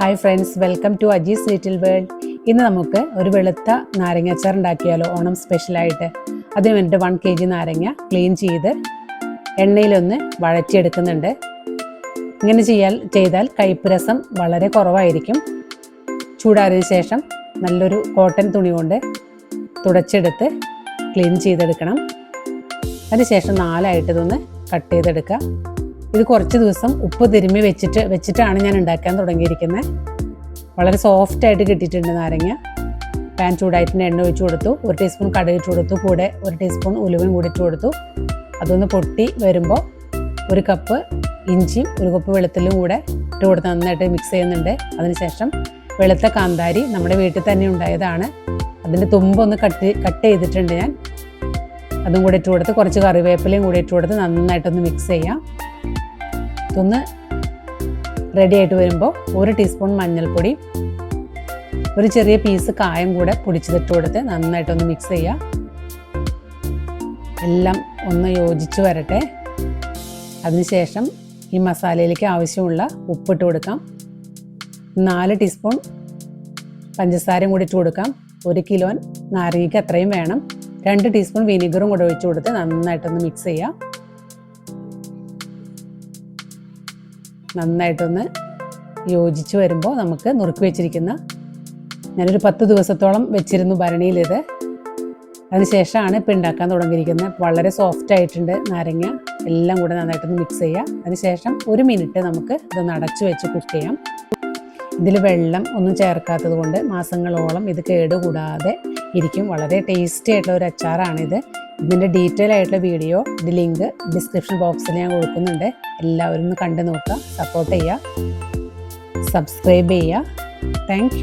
Hi friends welcome to Aji's little world ഇന്ന് നമുക്ക് ഒരു വെളുത്ത നാരങ്ങ അച്ചാർ ഉണ്ടാക്കിയാലോ? ഓണം സ്പെഷ്യലായിട്ട് അതിന് വേണ്ടിയിട്ട് വൺ കെ ജി നാരങ്ങ ക്ലീൻ ചെയ്ത് എണ്ണയിലൊന്ന് വഴറ്റിയെടുക്കുന്നുണ്ട്. ഇങ്ങനെ ചെയ്യാൽ ചെയ്താൽ കയ്പ്പ് രസം വളരെ കുറവായിരിക്കും. ചൂടാറിയ ശേഷം നല്ലൊരു കോട്ടൺ തുണി കൊണ്ട് തുടച്ചെടുത്ത് ക്ലീൻ ചെയ്തെടുക്കണം. അതിനുശേഷം നാലായിട്ട് ഇതൊന്ന് കട്ട് ചെയ്തെടുക്കുക. ഇത് കുറച്ച് ദിവസം ഉപ്പ് തിരുമ്മി വെച്ചിട്ട് വെച്ചിട്ടാണ് ഞാൻ ഉണ്ടാക്കാൻ തുടങ്ങിയിരിക്കുന്നത്. വളരെ സോഫ്റ്റ് ആയിട്ട് കിട്ടിയിട്ടുണ്ട് നാരങ്ങ. പാൻ ചൂടായിട്ട് എണ്ണ ഒഴിച്ചു കൊടുത്തു. ഒരു ടീസ്പൂൺ കടുക് ഇട്ട് കൊടുത്തു. കൂടെ ഒരു ടീസ്പൂൺ ഉലുവയും കൂടി ഇട്ട് കൊടുത്തു. അതൊന്ന് പൊട്ടി വരുമ്പോൾ ഒരു കപ്പ് ഇഞ്ചിയും ഒരു കപ്പ് വെളുത്തലും കൂടെ ഇട്ട് കൊടുത്ത് നന്നായിട്ട് മിക്സ് ചെയ്യുന്നുണ്ട്. അതിനുശേഷം വെളുത്ത കാന്താരി നമ്മുടെ വീട്ടിൽ തന്നെ ഉണ്ടായതാണ്. അതിന്റെ തുമ്പൊന്ന് കട്ട് കട്ട് ചെയ്തിട്ടുണ്ട് ഞാൻ. അതും കൂടി ഇട്ട് കൊടുത്ത് കുറച്ച് കറിവേപ്പിലയും കൂടി ഇട്ട് കൊടുത്ത് നന്നായിട്ടൊന്ന് മിക്സ് ചെയ്യാം. ഇതൊന്ന് റെഡി ആയിട്ട് വരുമ്പോൾ ഒരു ടീസ്പൂൺ മഞ്ഞൾപ്പൊടി ഒരു ചെറിയ പീസ് കായം കൂടെ പൊടിച്ചിട്ട് കൊടുത്ത് നന്നായിട്ടൊന്ന് മിക്സ് ചെയ്യാം എല്ലാം ഒന്ന് യോജിച്ച് വരട്ടെ. അതിനുശേഷം ഈ മസാലയിലേക്ക് ആവശ്യമുള്ള ഉപ്പിട്ട് കൊടുക്കാം. നാല് ടീസ്പൂൺ പഞ്ചസാരയും കൂടി ഇട്ട് കൊടുക്കാം. ഒരു കിലോ നാരങ്ങയ്ക്ക് അത്രയും വേണം. രണ്ട് ടീസ്പൂൺ വിനീഗറും കൂടെ ഒഴിച്ച് കൊടുത്ത് നന്നായിട്ടൊന്ന് മിക്സ് ചെയ്യാം നന്നായിട്ടൊന്ന് യോജിച്ച് വരുമ്പോൾ നമുക്ക് നുറുക്കി വെച്ചിരിക്കുന്ന ഞാനൊരു പത്ത് ദിവസത്തോളം വെച്ചിരുന്നു ഭരണിയിലിത് അതിനുശേഷമാണ് ഇപ്പം ഉണ്ടാക്കാൻ തുടങ്ങിയിരിക്കുന്നത്. വളരെ സോഫ്റ്റ് ആയിട്ടുണ്ട് നാരങ്ങ. എല്ലാം കൂടെ നന്നായിട്ടൊന്ന് മിക്സ് ചെയ്യാം. അതിനുശേഷം ഒരു മിനിറ്റ് നമുക്ക് ഇതൊന്ന് അടച്ചു വെച്ച് കുക്ക് ചെയ്യാം. ഇതിൽ വെള്ളം ഒന്നും ചേർക്കാത്തത് കൊണ്ട് മാസങ്ങളോളം ഇത് കേടുകൂടാതെ ഇരിക്കും. വളരെ ടേസ്റ്റി ആയിട്ടുള്ള ഒരു അച്ചാറാണിത്. ഇതിന്റെ ഡീറ്റെയിൽ ആയിട്ടുള്ള വീഡിയോ ഇത് ലിങ്ക് ഡിസ്ക്രിപ്ഷൻ ബോക്സിൽ ഞാൻ കൊടുക്കുന്നുണ്ട്. എല്ലാവരും ഒന്ന് കണ്ടു നോക്കുക സപ്പോർട്ട് ചെയ്യുക സബ്സ്ക്രൈബ് ചെയ്യുക. താങ്ക്